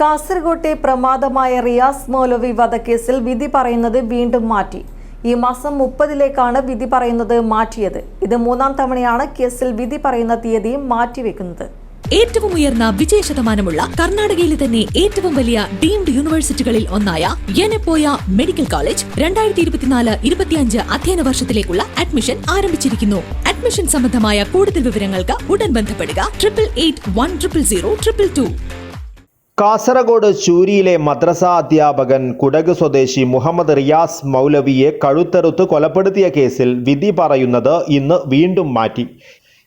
കാസർകോട്ടെ പ്രമാദമായ റിയാസ് മൗലവി വധക്കേസിൽ വിധി പറയുന്നത് വീണ്ടും മാറ്റി. ഈ മാസം മുപ്പതിലേക്കാണ് വിധി പറയുന്നത് മാറ്റിയത്. ഇത് മൂന്നാം തവണയാണ് കേസിൽ വിധി പറയുന്ന തീയതി മാറ്റിവെക്കുന്നത്. ഏറ്റവും ഉയർന്ന വിജയ ശതമാനമുള്ള കർണാടകയിലെ തന്നെ ഏറ്റവും വലിയ ഡീംഡ് യൂണിവേഴ്സിറ്റികളിൽ ഒന്നായ യനപ്പോയ മെഡിക്കൽ കോളേജ് രണ്ടായിരത്തി ഇരുപത്തിനാല് ഇരുപത്തിയഞ്ച് അധ്യയന വർഷത്തിലേക്കുള്ള അഡ്മിഷൻ ആരംഭിച്ചിരിക്കുന്നു. അഡ്മിഷൻ സംബന്ധമായ കൂടുതൽ വിവരങ്ങൾക്ക് ഉടൻ ബന്ധപ്പെടുക triple eight one triple zero triple two Kasaragod ചൂരിയിലെ മദ്രസ അധ്യാപകൻ കുടക് സ്വദേശി മുഹമ്മദ് റിയാസ് മൗലവിയെ കഴുത്തറുത്ത് കൊലപ്പെടുത്തിയ കേസിൽ വിധി പറയുന്നത് ഇന്ന് വീണ്ടും മാറ്റി.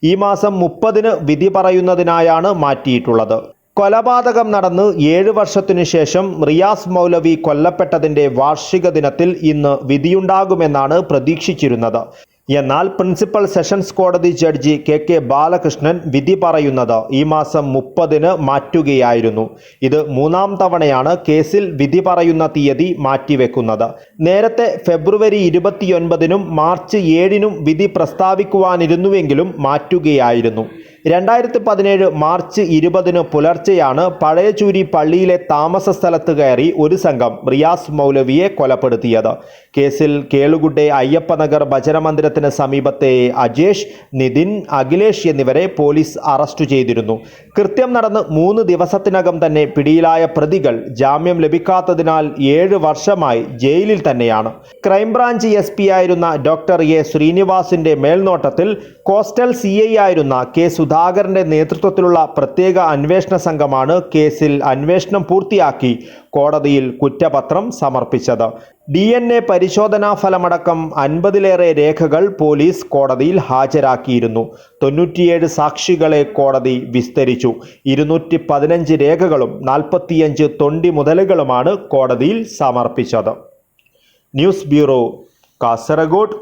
ഈ മാസം മുപ്പതിന് വിധി പറയുന്നതിനായാണ് മാറ്റിയിട്ടുള്ളത്. കൊലപാതകം നടന്ന് ഏഴ് വർഷത്തിനു ശേഷം റിയാസ് മൗലവി കൊല്ലപ്പെട്ടതിന്റെ വാർഷിക ദിനത്തിൽ ഇന്ന് വിധിയുണ്ടാകുമെന്നാണ് പ്രതീക്ഷിച്ചിരുന്നത്. എന്നാൽ പ്രിൻസിപ്പൽ സെഷൻസ് കോടതി ജഡ്ജി കെ കെ ബാലകൃഷ്ണൻ വിധി പറയുന്നത് ഈ മാസം മുപ്പതിന് മാറ്റുകയായിരുന്നു. ഇത് മൂന്നാം തവണയാണ് കേസിൽ വിധി പറയുന്ന തീയതി മാറ്റിവെക്കുന്നത്. നേരത്തെ ഫെബ്രുവരി ഇരുപത്തിയൊൻപതിനും മാർച്ച് ഏഴിനും വിധി പ്രസ്താവിക്കുവാനിരുന്നുവെങ്കിലും മാറ്റുകയായിരുന്നു. രണ്ടായിരത്തി പതിനേഴ് മാർച്ച് ഇരുപതിന് പുലർച്ചെയാണ് പഴയചൂരി പള്ളിയിലെ താമസ സ്ഥലത്ത് കയറി ഒരു സംഘം റിയാസ് മൗലവിയെ കൊലപ്പെടുത്തിയത്. കേസിൽ കേളുകുട്ടെ അയ്യപ്പനഗർ ഭജനമന്ദിരത്തിന് സമീപത്തെ അജേഷ് നിതിൻ അഖിലേഷ് എന്നിവരെ പോലീസ് അറസ്റ്റ് ചെയ്തിരുന്നു. കൃത്യം നടന്ന് മൂന്ന് ദിവസത്തിനകം തന്നെ പിടിയിലായ പ്രതികൾ ജാമ്യം ലഭിക്കാത്തതിനാൽ ഏഴ് വർഷമായി ജയിലിൽ തന്നെയാണ്. ക്രൈംബ്രാഞ്ച് എസ് പി ആയിരുന്ന ഡോക്ടർ എ ശ്രീനിവാസിന്റെ മേൽനോട്ടത്തിൽ കോസ്റ്റൽ സി ഐ ആയിരുന്ന കെ സുധാകരന്റെ നേതൃത്വത്തിലുള്ള പ്രത്യേക അന്വേഷണ സംഘമാണ് കേസിൽ അന്വേഷണം പൂർത്തിയാക്കി കോടതിയിൽ കുറ്റപത്രം സമർപ്പിച്ചത്. ഡി എൻ എ പരിശോധനാ ഫലമടക്കം അൻപതിലേറെ രേഖകൾ പോലീസ് കോടതിയിൽ ഹാജരാക്കിയിരുന്നു. തൊണ്ണൂറ്റിയേഴ് സാക്ഷികളെ കോടതി വിസ്തരിച്ചു. ഇരുന്നൂറ്റി പതിനഞ്ച് രേഖകളും നാൽപ്പത്തിയഞ്ച് തൊണ്ടി മുതലുകളുമാണ് കോടതിയിൽ സമർപ്പിച്ചത്. News bureau Kasaragod.